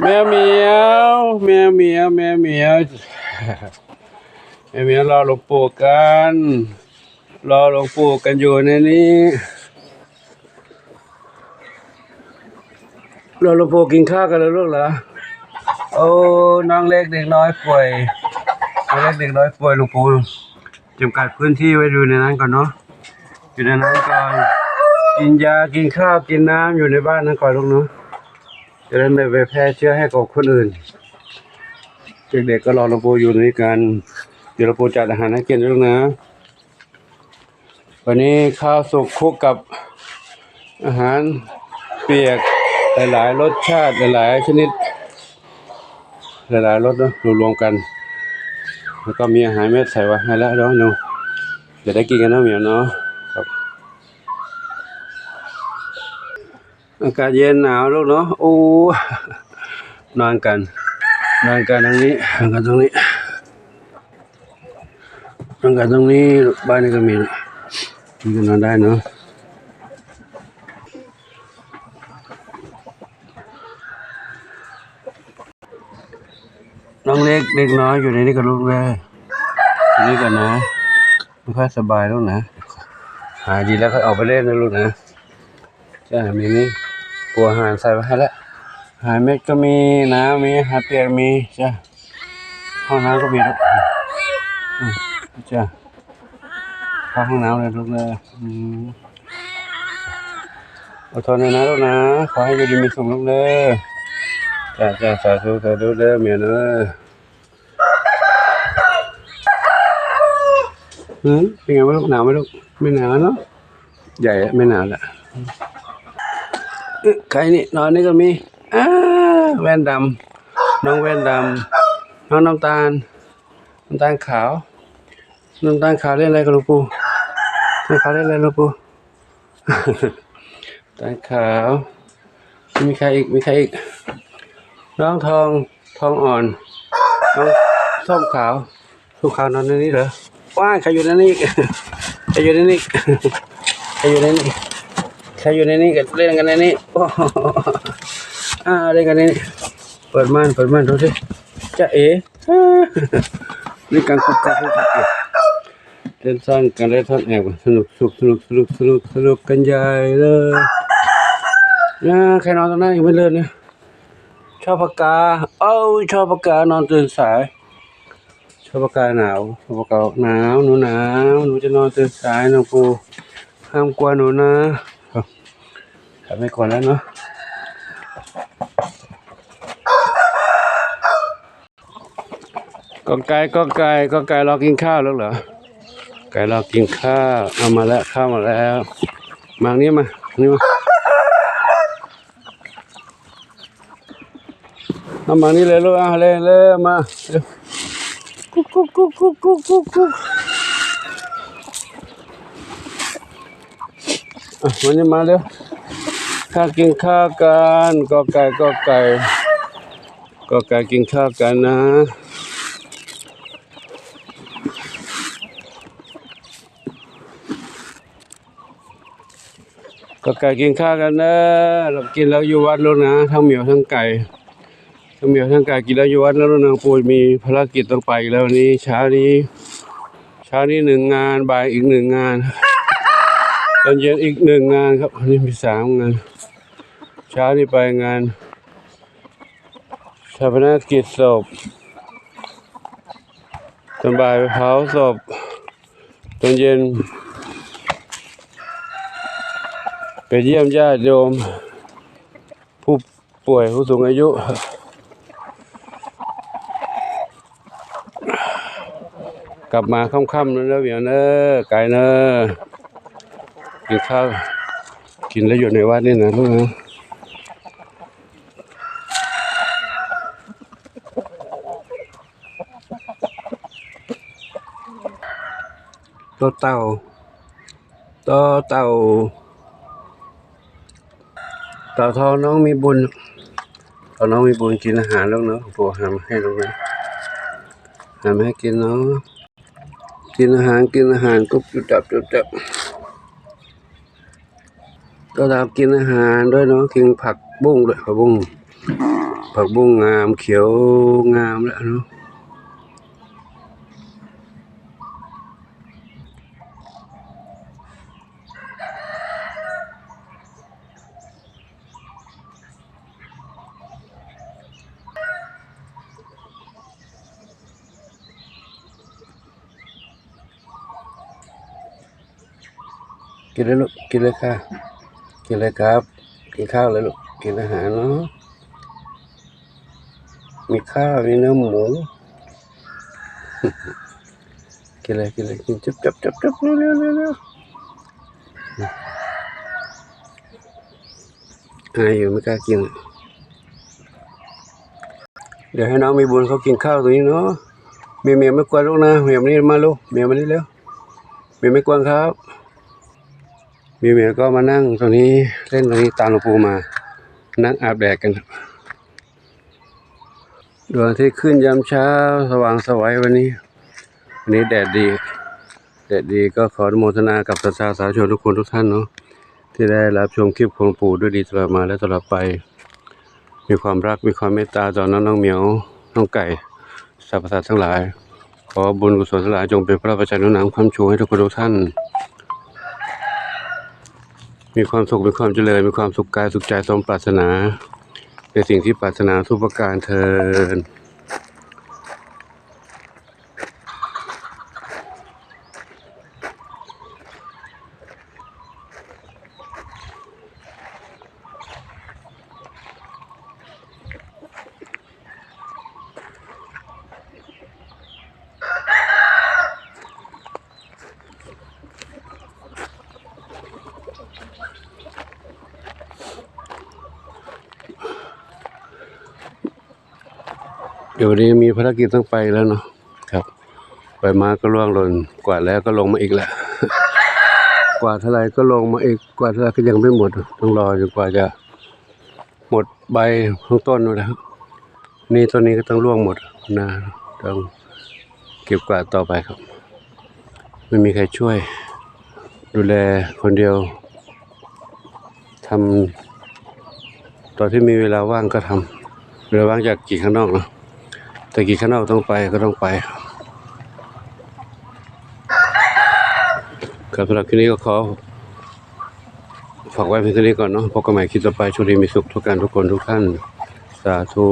แมวเหมียวแมวเหมียวแมวเหมียวแมวเหมียวรอหลวงปู่กันรอหลวงปู่กันอยู่ในนี้รอหลวงปู่กินข้าวกันแล้วลูกเหรอโอ้น้องเล็กเด็กน้อยป่วยน้องเล็กเด็กน้อยป่วยหลวงปู่จำกัดพื้นที่ไว้ดูในนั้นก่อนเนาะอยู่ในนั้นก่อนกินยากินข้าวกินน้ำอยู่ในบ้านนั้นก่อนลูกเนาะ จะได้ไม่ไปแพร่เชื้อให้กับคนอื่น เด็กๆก็รอหลวงปู่อยู่ด้วยกันเดี๋ยวหลวงปู่จัดอาหารให้กินด้วยนะ วันนี้ข้าวสุกคุกกับอาหารเปียกหลายๆรสชาติหลายๆชนิด หลายๆรสเนะรวมๆกัน แล้วก็มีอาหารเม็ดใส่ไว้ให้แล้วเนาะเนาะจะได้กินกันเนาะเหมียวเนาะครับ อากาศเย็นหนาวลูกเนาะโอ้นอนกันนอนกันตรงนี้นอนกันตรงนี้นอนกันตรงนี้บ้านนี้ก็มีมีกันอนได้เนาะน้องเล็กเล็กน้อยอยู่ในนี้กับลูกเลยนี่กันนะไม่ค่อยสบายล้วนะหายดีแล้วก็อยออกไปเล่นนะลูกนะจ้ามีนี่ ปัวหารใส่ไว้ให้แล้วหารเม็ดก็มีน้ำมีหาเปียกมีจ้าห้องน้ำก็มีแล้วจ้าเข้าห้องน้ำเลยลูกเลยอืมอดทนหน่อยนะลูกนะ ขอให้อยู่ดีมีสุขลูกเลยจ้าจ้าสาธุสาธุเด้อเมียเด้อหืมเป็นไงวะลูกหนาวไหมลูกไม่หนาวเนาะใหญ่อะไม่หนาวแหละ ใครนี่นอนนี่ก็มีอ้าแว่นดำน้องแว่นดำน้องน้ำตาลน้ำตาลขาวน้ำตาลขาวเล่นอะไรกับหลวงปู่น้ำตาลขาวเล่นอะไรหลวงปู่น้ำตาลขาว มีใครอีกมีใครอีก น้องทองทองอ่อนน้องส้มขาวส้มขาวนอนในนี้เหรอว้าใครอยู่ในนี้อีกใครอยู่ในนี้ใครอยู่ในนี้ ใครอยู่ในนี้กันเล่นกันในนี้โอ้โหอ่าเล่นกันในนี้เปิดม่านเปิดม่านดูสิจะเอ๋นี่การคุกการคุกกักอยู่เล่นซ่อนกันเล่นซ่อนแอบสนุกสุขสนุกสนุกสนุกสนุกกันใหญ่เลยนะใครนอนตรงนั้นอยู่ไม่เลินเนี่ยชอบปากกา เอ้าชอบปากกานอนตื่นสาย ชอบปากกาหนาวชอบปากกาหนาวหนูหนาวหนูจะนอนตื่นสายน้องปูห้ามกลัวหนูนะ ครับทำไปก่อนแล้วเนาะก็ไก่ก็ไก่ก็ไก่รอกินข้าวแล้วเหรอไก่รอกินข้าวเอามาแล้วข้าวมาแล้วมาอันนี้มานนี้มาเอามานี่เลยลูกเอาเลยเลยมาเร็วกุ๊กกุ๊กกุ๊กกุ๊กกุ๊กกุ๊กกุ๊กอะวันนี้มาเร็ว ข้ากินข้าวกันก็ไก่ก็ไก่ก็ไก่กินข้าวกันนะก็ไก่กินข้าวกันนะเรากินแล้วอยู่วัดแล้วนะทั้งเหมียวทั้งไก่ทั้งเหมียวทั้งไก่กินแล้วอยู่วัดแล้วนะปูมีภารกิจต้องไปแล้วนี้เช้านี้เช้านี้หนึ่งงานบ่ายอีกหนึ่งงาน ตอนเย็นอีกหนึ่งงานครับวันนี้มีสามงาน เช้านี้ไปงานชาปนกิจศพตอนบ่ายไปเผาศพตอนเย็น ไปเยี่ยมญาติโยม ผู้ป่วยผู้สูงอายุกลับมาค่ำๆแล้วเดี๋ยวเนอไกลเนอ กินข้าวกินแล้วอยู่ในวัดนี่นะลูกนะตัวเต่าตัวเต่าเต่าทองน้องมีบุญเต่าน้องมีบุญกินอาหารแล้วเนาะปู่หามให้ลูกนะหามให้กินเนาะกินอาหารกินอาหารกุ๊บจุบจับจุดจับ ก็ตามกินอาหารด้วยเนาะกินผักบุ้งด้วยผักบุ้งผักบุ้งงามเขียวงามแล้วเนาะกินเลยลูกกินเลยค่ะ กินเลยครับ กินข้าวเลยลูกกินอาหารเนาะมีข้าวมีเนื้อหมูกินเลยกินเลยกินจับจับจับจับเร็วเร็วเร็วเร็วอายอยู่ไม่กล้ากิน เดี๋ยวให้น้องมีบุญเขากินข้าวตรงนี้เนาะเมียเมียไม่กวนลูกนะเมียมานี่มาลูกเมียมานี่เร็วเมียไม่กวนครับ มีเมียก็มานั่งตรงนี้เล่นตรงนี้ตามหลวงปู่มา นั่งอาบแดดกันดวงอาที่ขึ้นยามเช้าสว่างสวัยวันนี้วันนี้แดดดี แดดดีก็ขออนุโมทนากับศรัทธาสาธุชนทุกคนทุกท่านเนาะที่ได้รับชมคลิปของหลวงปู่ด้วยดีตลอดมาและตลอดไป มีความรักมีความเมตตาต่อน้องน้องเหมียวน้องไก่สรรพสัตว์ทั้งหลาย ขอบุญกุศลทั้งหลายจงเป็นพระประจันหนุนนำความชูให้ทุกคนทุกท่าน มีความสุขมีความเจริญมีความสุขกายสุขใจสมปรารถนา ในสิ่งที่ปรารถนาทุกประการเทิน ดี๋ยววันนี้มีภารกิจต้องไปแล้วเนาะครับไปมาก็ล่วงหล่นกวาดแล้วก็ลงมาอีกแหละกวาดเท่าไรก็ลงมาอีกกวาดเท่าไรก็ยังไม่หมดต้องรอจนกว่าจะหมดใบข้างต้นนู่นนะครับนี่ต้นนี้ก็ต้องร่วงหมดนะต้องเก็บกวาดต่อไปครับ ไม่มีใครช่วย ดูแลคนเดียวทำตอนที่มีเวลาว่างก็ทำเวลาว่างจากกี่ข้างนอกเนาะ แต่กี่ข้างนอกต้องไปก็ต้องไปครับสำหรับคลิปนี้ก็ขอฝากไว้เพียงเท่านี้ก่อนเนาะพบกันใหม่คลิปต่อไปโชคดีมีสุขทุกการทุกคนทุกท่าน สาธุ